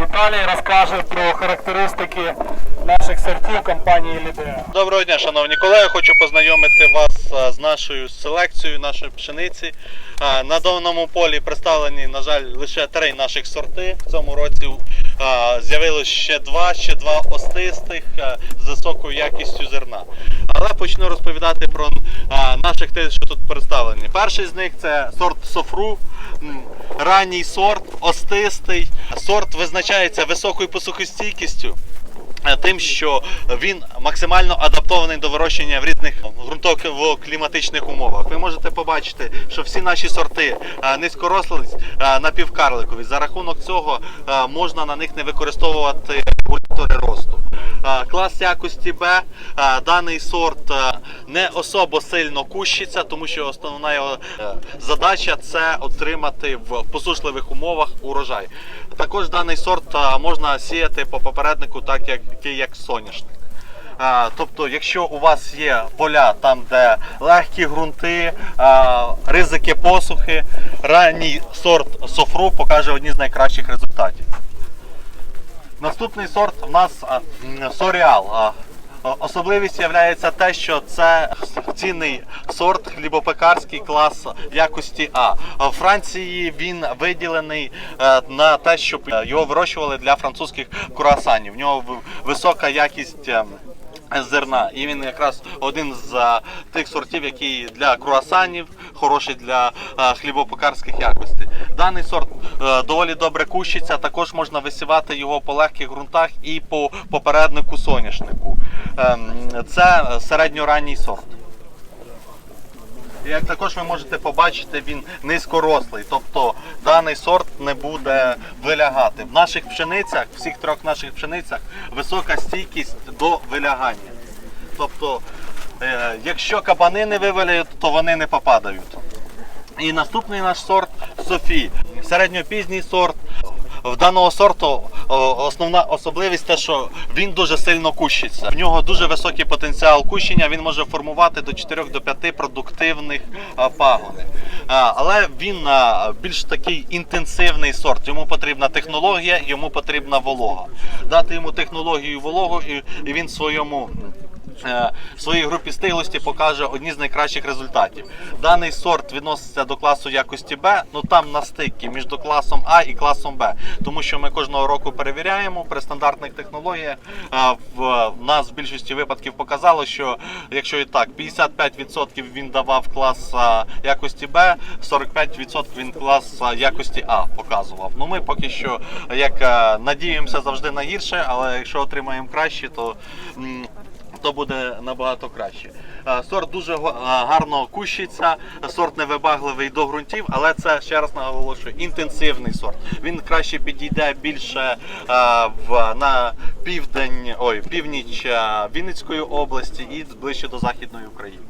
Віталій розкаже про характеристики наших сортів компанії Лідеа. Доброго дня, шановні колеги. Хочу познайомити вас з нашою селекцією нашої пшениці. На даному полі представлені, на жаль, лише три наших сорти. В цьому році з'явилось ще два, ще два остистих а, з високою якістю зерна. Але почну розповідати про наших тих, що тут представлені. Перший з них це сорт софру. Ранній сорт, остистий. Сорт визначається високою посухостійкістю. Е, Тим, що він максимально адаптований до вирощення в різних ґрунтово-кліматичних умовах. Ви можете побачити, що всі наші сорти е, низькорослість, е, напівкарликові. За рахунок цього можна на них не використовувати Клас якості Б, даний сорт е, не особо сильно кущиться, тому що основна його е, задача це отримати в посушливих умовах урожай. Також даний сорт е, можна сіяти по попереднику, так як, як соняшник. Тобто, якщо у вас є поля там, де легкі ґрунти, ризики посухи, ранній сорт софру покаже одні з найкращих результатів. Наступний сорт у нас Соріал. Особливість є те, що це цінний сорт хлібопекарський клас якості А. В Франції він виділений е, на те, щоб е, його вирощували для французьких круасанів. В нього висока якість. Е, Зерна, і він якраз один з е, тих сортів, який для круасанів, хороший для е, хлібопекарських якостей. Даний сорт доволі добре кущиться. Також можна висівати його по легких ґрунтах і по попереднику соняшнику. Ем, Це середньоранній сорт. Як також ви можете побачити, він низькорослий, тобто даний сорт не буде вилягати. В наших пшеницях, всіх трьох наших пшеницях, висока стійкість до вилягання. Тобто, е, якщо кабани не виваляють, то вони не попадають. І наступний наш сорт Софі. Середньопізній сорт. В даного сорту основна особливість те, що він дуже сильно кущиться. В нього дуже високий потенціал кущення. Він може формувати до 4 до 5 продуктивних пагонів. Але він більш такий інтенсивний сорт. Йому потрібна технологія, йому потрібна волога. Дати йому технологію і вологу, і він в своєму е, своїй групі стиглості покаже одні з найкращих результатів. Даний сорт відноситься до класу якості Б, ну там на стикці між класом А і класом Б. Тому що ми кожного року перевіряємо при стандартних технологіях. е, В в нас в більшості випадків показало, що якщо і так, 55% він давав клас е, якості Б, 45% він клас якості А показував. Ну ми поки що як надіємося завжди на гірше, але якщо отримаємо краще, то. То буде набагато краще. Е, Сорт дуже е, гарно кущиться, сорт невибагливий до ґрунтів, але це ще раз наголошую, інтенсивний сорт. Він краще підійде більше е, в на південь, ой, північ Вінницької області і ближче до Західної України.